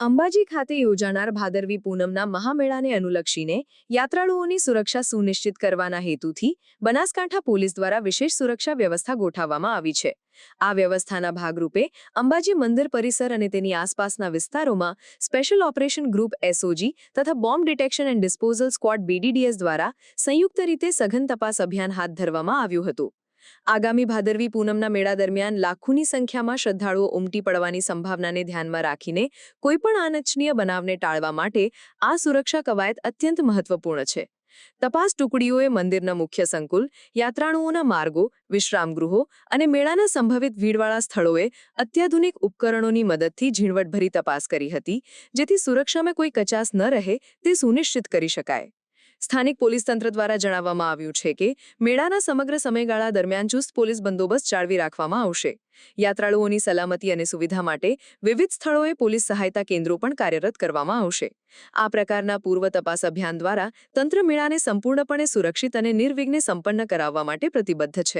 અંબાજી ખાતે યોજાનાર ભાદરવી પૂનમના મહામેળાને અનુલક્ષીને યાત્રાળુઓની સુરક્ષા સુનિશ્ચિત કરવાના હેતુથી બનાસકાંઠા પોલીસ દ્વારા વિશેષ સુરક્ષા વ્યવસ્થા ગોઠવવામાં આવી છે. આ વ્યવસ્થાના ભાગરૂપે અંબાજી મંદિર પરિસર અને તેની આસપાસના વિસ્તારોમાં સ્પેશિયલ ઓપરેશન ગ્રુપ એસઓજી તથા bomb detection and disposal squad BDDS દ્વારા સંયુક્ત રીતે સઘન તપાસ અભિયાન હાથ ધરવામાં આવ્યું હતું. આગામી ભાદરવી પૂનમના મેળા દરમિયાન લાખોની સંખ્યામાં શ્રદ્ધાળુઓ ઉમટી પડવાની સંભાવનાને ધ્યાનમાં રાખીને કોઈપણ અનિચ્છનીય બનાવને ટાળવા માટે આ સુરક્ષા કવાયત અત્યંત મહત્વપૂર્ણ છે. તપાસ ટુકડીઓએ મંદિરના મુખ્ય સંકુલ, યાત્રાળુઓના માર્ગો, વિશ્રામગૃહો અને મેળાના સંભવિત ભીડવાળા સ્થળોએ અત્યાધુનિક ઉપકરણોની મદદથી ઝીણવટભરી તપાસ કરી હતી, જેથી સુરક્ષામાં કોઈ કચાસ ન રહે તે સુનિશ્ચિત કરી શકાય. સ્થાનિક પોલીસ તંત્ર દ્વારા જણાવવામાં આવ્યું છે કે, મેળાના સમગ્ર સમયગાળા દરમિયાન ચુસ્ત પોલીસ બંદોબસ્ત જાળવી રાખવામાં આવશે. યાત્રાળુઓની સલામતી અને સુવિધા માટે વિવિધ સ્થળોએ પોલીસ સહાયતા કેન્દ્રો પણ કાર્યરત કરવામાં આવશે. આ પ્રકારના પૂર્વ તપાસ અભિયાન દ્વારા તંત્ર મેળાને સંપૂર્ણપણે સુરક્ષિત અને નિર્વિઘ્ને સંપન્ન કરાવવા માટે પ્રતિબદ્ધ છે.